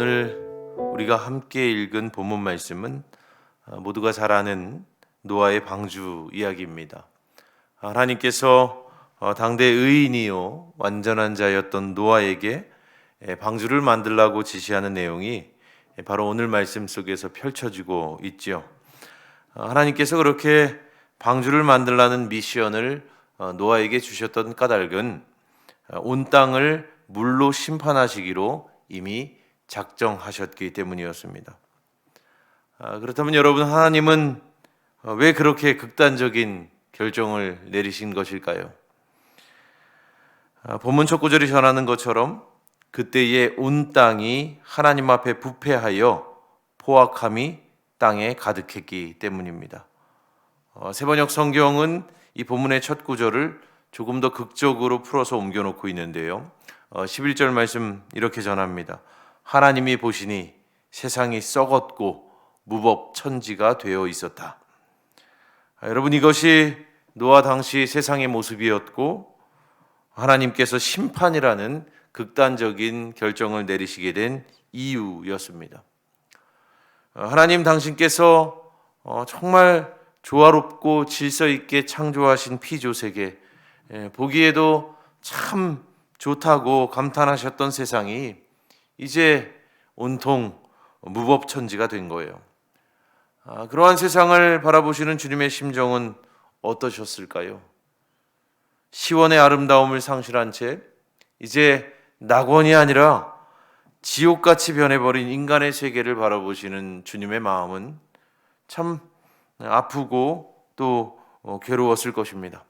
오늘 우리가 함께 읽은 본문 말씀은 어, 모두가 잘 아는 노아의 방주 이야기입니다. 하나님께서 어, 당대 의인이요 완전한 자였던 노아에게 예, 방주를 만들라고 지시하는 내용이 바로 오늘 말씀 속에서 펼쳐지고 있지요. 어, 하나님께서 그렇게 방주를 만들라는 미션을 어, 노아에게 주셨던 까닭은 어, 온 땅을 물로 심판하시기로 이미 작정하셨기 때문이었습니다. 아, 그렇다면 여러분 하나님은 어, 왜 그렇게 극단적인 결정을 내리신 것일까요? 아, 본문 첫 구절이 전하는 것처럼 그때의 온 땅이 하나님 앞에 부패하여 포악함이 땅에 가득했기 때문입니다. 어, 세번역 성경은 이 본문의 첫 구절을 조금 더 극적으로 풀어서 옮겨놓고 있는데요. 어, 11절 말씀 이렇게 전합니다. 하나님이 보시니 세상이 썩었고 무법천지가 되어 있었다. 아, 여러분 이것이 노아 당시 세상의 모습이었고 하나님께서 심판이라는 극단적인 결정을 내리시게 된 이유였습니다. 어, 하나님 당신께서 어, 정말 조화롭고 질서 있게 창조하신 피조세계 예, 보기에도 참 좋다고 감탄하셨던 세상이 이제 온통 무법천지가 된 거예요. 아, 그러한 세상을 바라보시는 주님의 심정은 어떠셨을까요? 시원의 아름다움을 상실한 채 이제 낙원이 아니라 지옥같이 변해버린 인간의 세계를 바라보시는 주님의 마음은 참 아프고 또 어, 괴로웠을 것입니다.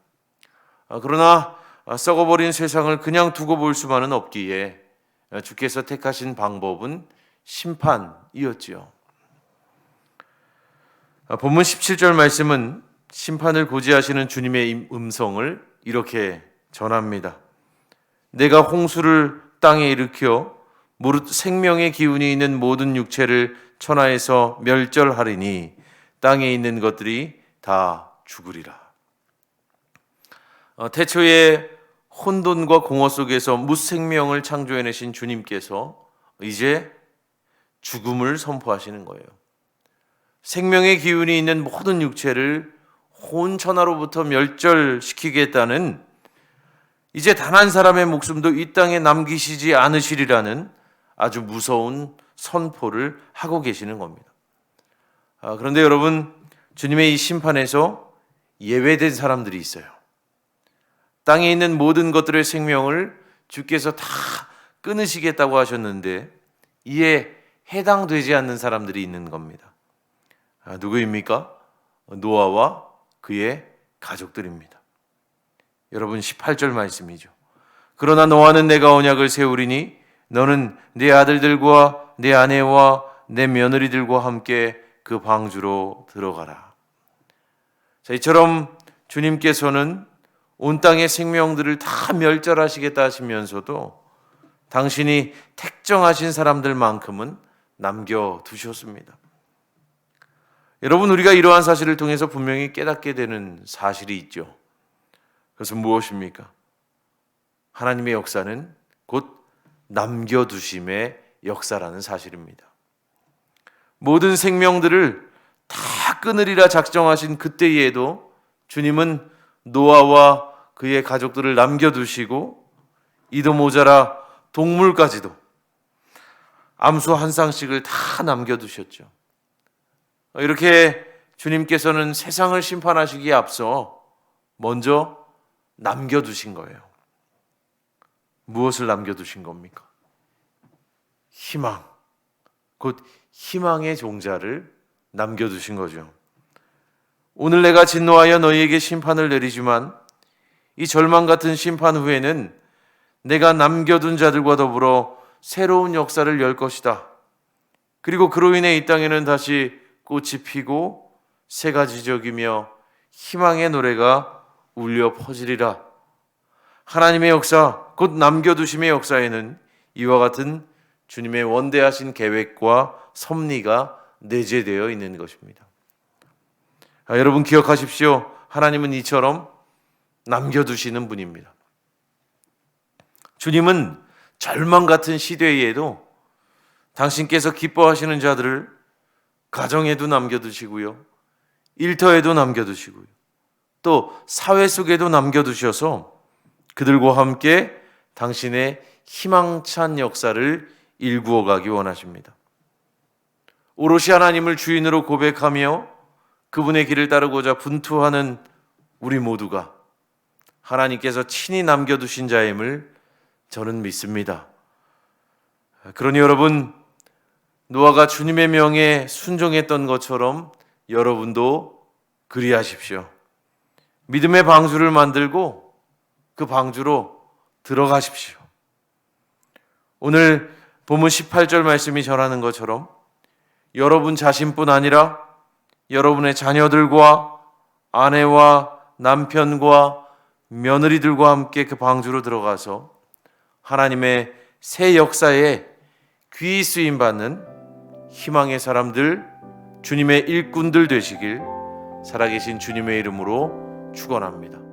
아, 그러나 아, 썩어버린 세상을 그냥 두고 볼 수만은 없기에 주께서 택하신 방법은 심판이었지요. 아, 본문 17절 말씀은 심판을 고지하시는 주님의 음성을 이렇게 전합니다. 내가 홍수를 땅에 일으켜 무릇 생명의 기운이 있는 모든 육체를 천하에서 멸절하리니 땅에 있는 것들이 다 죽으리라. 어, 태초에 혼돈과 공허 속에서 무생명을 창조해내신 주님께서 이제 죽음을 선포하시는 거예요. 생명의 기운이 있는 모든 육체를 혼천하로부터 멸절시키겠다는 이제 단 한 사람의 목숨도 이 땅에 남기시지 않으시리라는 아주 무서운 선포를 하고 계시는 겁니다. 아, 그런데 여러분, 주님의 이 심판에서 예외된 사람들이 있어요. 땅에 있는 모든 것들의 생명을 주께서 다 끊으시겠다고 하셨는데 이에 해당되지 않는 사람들이 있는 겁니다. 아, 누구입니까? 노아와 그의 가족들입니다. 여러분 18절 말씀이죠. 그러나 노아는 내가 언약을 세우리니 너는 내 아들들과 내 아내와 내 며느리들과 함께 그 방주로 들어가라. 자, 이처럼 주님께서는 온 땅의 생명들을 다 멸절하시겠다 하시면서도 당신이 택정하신 사람들만큼은 남겨 두셨습니다. 여러분 우리가 이러한 사실을 통해서 분명히 깨닫게 되는 사실이 있죠. 그것은 무엇입니까? 하나님의 역사는 곧 남겨두심의 역사라는 사실입니다. 모든 생명들을 다 끊으리라 작정하신 그때에도 주님은 노아와 그의 가족들을 남겨두시고 이도 모자라 동물까지도 암수 한 쌍씩을 다 남겨두셨죠. 이렇게 주님께서는 세상을 심판하시기에 앞서 먼저 남겨두신 거예요. 무엇을 남겨두신 겁니까? 희망. 곧 희망의 종자를 남겨두신 거죠. 오늘 내가 진노하여 너희에게 심판을 내리지만 이 절망 같은 심판 후에는 내가 남겨둔 자들과 더불어 새로운 역사를 열 것이다. 그리고 그로 인해 이 땅에는 다시 꽃이 피고 새가 지적이며 희망의 노래가 울려 퍼지리라. 하나님의 역사, 곧 남겨두심의 역사에는 이와 같은 주님의 원대하신 계획과 섭리가 내재되어 있는 것입니다. 아, 여러분 기억하십시오. 하나님은 이처럼 남겨두시는 분입니다. 주님은 절망 같은 시대에도 당신께서 기뻐하시는 자들을 가정에도 남겨두시고요. 일터에도 남겨두시고요. 또 사회 속에도 남겨두셔서 그들과 함께 당신의 희망찬 역사를 일구어 가기 원하십니다. 오롯이 하나님을 주인으로 고백하며 그분의 길을 따르고자 분투하는 우리 모두가 하나님께서 친히 남겨두신 자임을 저는 믿습니다. 그러니 여러분, 노아가 주님의 명에 순종했던 것처럼 여러분도 그리하십시오. 믿음의 방주를 만들고 그 방주로 들어가십시오. 오늘 본문 18절 말씀이 전하는 것처럼 여러분 자신뿐 아니라 여러분의 자녀들과 아내와 남편과 며느리들과 함께 그 방주로 들어가서 하나님의 새 역사에 귀 쓰임 받는 희망의 사람들, 주님의 일꾼들 되시길 살아계신 주님의 이름으로 축원합니다.